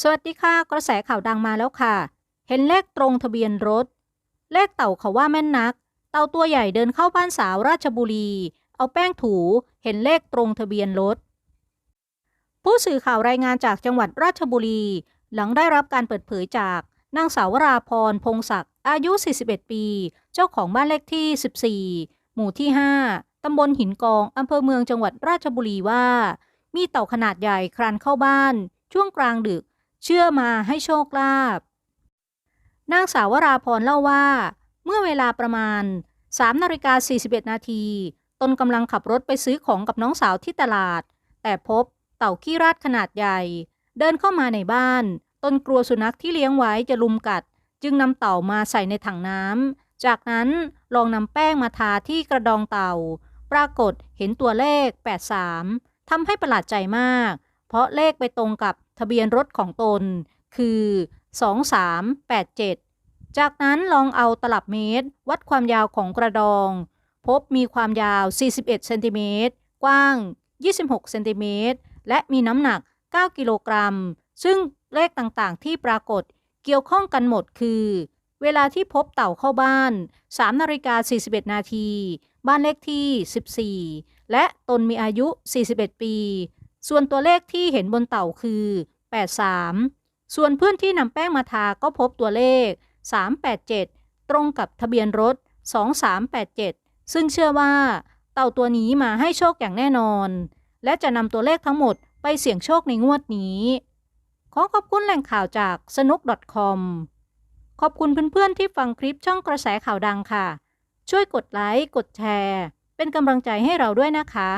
สวัสดีค่ะ กระแสข่าวดังมาแล้วค่ะ เห็นเลขตรงทะเบียนรถ เลขเต่าเขาว่าแม่นนัก เต่าตัวใหญ่เดินเข้าบ้านสาวราชบุรี เอาแป้งถูเห็นเลขตรงทะเบียนรถ ผู้สื่อข่าวรายงานจากจังหวัดราชบุรี หลังได้รับการเปิดเผยจากนางสาวราพรพงศักดิ์อายุ 41 ปี เจ้าของบ้านเลขที่ 14 หมู่ที่ 5 ตำบลหินกองอำเภอเมืองจังหวัดราชบุรีว่า มีเต่าขนาดใหญ่คลานเข้าบ้าน ช่วงกลางดึก เชื่อมาให้โชคลาภนางสาววราพรเล่าว่า เมื่อเวลาประมาณ3นาฬิกา41 นาทีตนกำลังขับรถไปซื้อของกับน้องสาวที่ตลาด แต่พบเต่าขี้ราดขนาดใหญ่ เดินเข้ามาในบ้านตนกลัวสุนัขที่เลี้ยงไว้จะลุมกัด จึงนำเต่ามาใส่ในถังน้ำจากนั้นลองนำแป้งมาทาที่กระดองเต่า ปรากฏเห็นตัวเลข 83ทำให้ประหลาดใจมาก เพราะเลขไปตรงกับ ทะเบียนรถของตน คือ 2387 จากนั้นลองเอาตลับเมตร วัดความยาวของกระดอง พบมีความยาว 41 เซนติเมตร กว้าง 26 เซนติเมตร และมีน้ำหนัก 9 กิโลกรัม ซึ่งเลขต่างๆ ที่ปรากฏเกี่ยวข้องกันหมดคือ เวลาที่พบเต่าเข้าบ้าน 3 นาฬิกา 41 นาที บ้านเลขที่ 14 และตนมีอายุ 41 ปี ส่วนตัวเลขที่เห็นบนเต่าคือ 83 ส่วนเพื่อนที่นำแป้งมาทาก็พบตัวเลข 387 ตรงกับทะเบียนรถ 2387 ซึ่งเชื่อว่า เต่าตัวนี้มาให้โชคอย่างแน่นอน และจะนำตัวเลขทั้งหมดไปเสี่ยงโชคในงวดนี้ ขอขอบคุณแหล่งข่าวจากสนุก .com ขอบคุณเพื่อนๆที่ฟังคลิปช่องกระแสข่าวดังค่ะ ช่วยกดไลค์ กดแชร์ เป็นกำลังใจให้เราด้วยนะคะ